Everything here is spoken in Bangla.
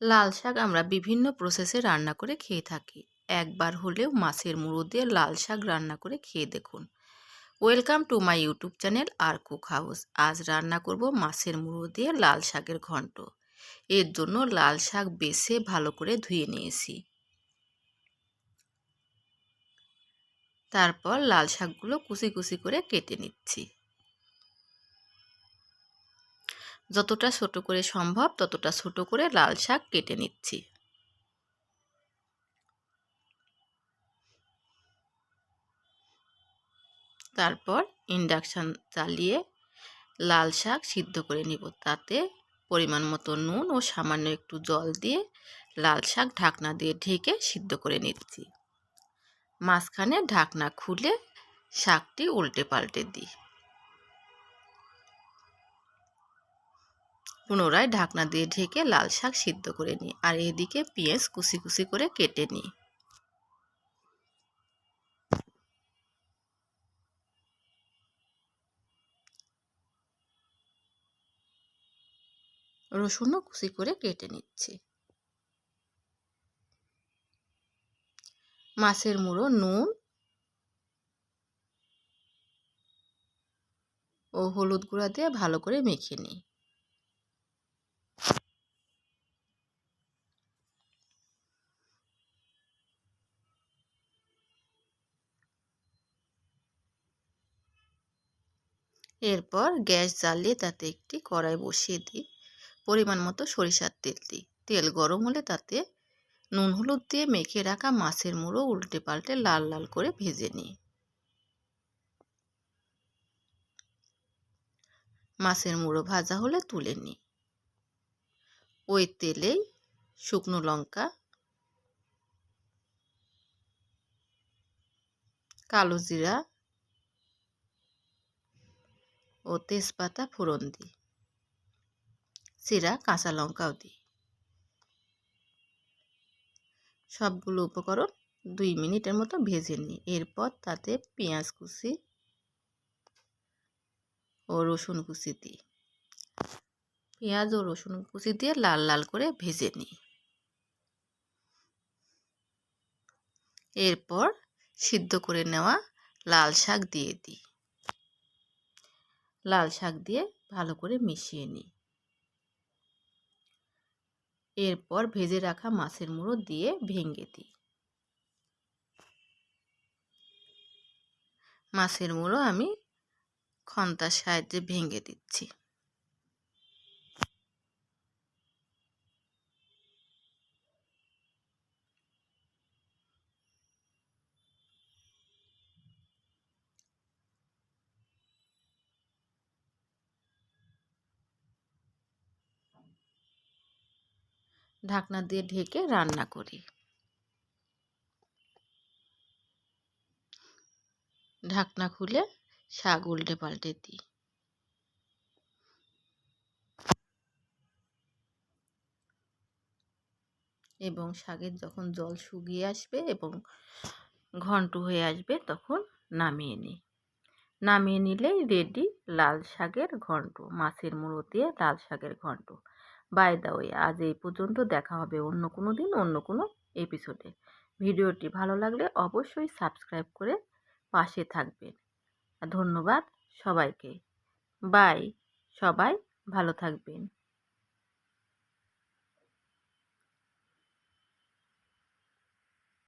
লাল শাক আমরা বিভিন্ন প্রসেসে রান্না করে খেয়ে থাকি। একবার হলেও মাছের মুড়ো দিয়ে লাল শাক রান্না করে খেয়ে দেখুন। Welcome to my YouTube channel R cook house আজ রান্না করব মাছের মুড়ো দিয়ে লাল শাকের ঘন্ট। এর জন্য লাল শাক বেছে ভালো করে ধুয়ে নিয়েছি। তারপর লাল শাকগুলো কুচি কুচি করে কেটে নিচ্ছি। যতটা ছোট করে সম্ভব ততটা ছোট করে লাল শাক কেটে নিচ্ছি। তারপর ইন্ডাকশান চালিয়ে লাল শাক সিদ্ধ করে নিব। তাতে পরিমাণ মতো নুন ও সামান্য একটু জল দিয়ে লাল শাক ঢাকনা দিয়ে ঢেকে সিদ্ধ করে নিচ্ছি। মাঝখানে ঢাকনা খুলে শাকটি উল্টে পাল্টে দিই। পুনরায় ঢাকনা দিয়ে ঢেকে লাল শাক সিদ্ধ করে নিই আর এদিকে পেঁয়াজ কুচি কুচি করে কেটে নিই। রসুনও কুচি করে কেটে নিচ্ছি। মাছের মুড়ো, নুন ও হলুদ গুঁড়া দিয়ে ভালো করে মেখে নিই। এরপর গ্যাস জ্বালিয়ে তাতে একটি কড়াই বসিয়ে দিই। পরিমাণ মতো সরিষার তেল দিই। তেল গরম হলে তাতে নুন হলুদ দিয়ে মেখে রাখা মাছের মুড়ো উল্টে পাল্টে লাল লাল করে ভেজে নিই। মাছের মুড়ো ভাজা হলে তুলে নিই। ওই তেলেই শুকনো লঙ্কা, কালো জিরা ও তেজপাতা ফোড়ন দিই। চিরা কাঁচা লঙ্কাও দিই। সবগুলো উপকরণ দুই মিনিটের মতো ভেজে নিই। এরপর তাতে পেঁয়াজ কুচি ও রসুন কুচি দিই। পেঁয়াজ ও রসুন কুচি দিয়ে লাল লাল করে ভেজে নিই। এরপর সিদ্ধ করে নেওয়া লাল শাক দিয়ে দিই। লাল শাক দিয়ে ভালো করে মিশিয়ে নিই। এরপর ভেজে রাখা মাছের মুড়ো দিয়ে ভেঙে দিই। মাছের মুড়ো আমি খন্তার সাহায্যে ভেঙে দিচ্ছি। ঢাকনা দিয়ে ঢেকে রান্না করি। ঢাকনা খুলে শাক উল্টে পাল্টে দিই। এবং শাকের যখন জল শুকিয়ে আসবে এবং ঘন্ট হয়ে আসবে তখন নামিয়ে নিই। নামিয়ে নিলেই রেডি লাল শাকের ঘন্ট, মাছের মুড়ো দিয়ে লাল শাকের ঘন্ট। বাই দা ওয়ে আজ এই পর্যন্ত দেখা হবে অন্য কোনো দিন, অন্য কোনো এপিসোডে ভিডিওটি ভালো লাগলে অবশ্যই সাবস্ক্রাইব করে পাশে থাকবেন। ধন্যবাদ সবাইকে। বাই সবাই ভালো থাকবেন।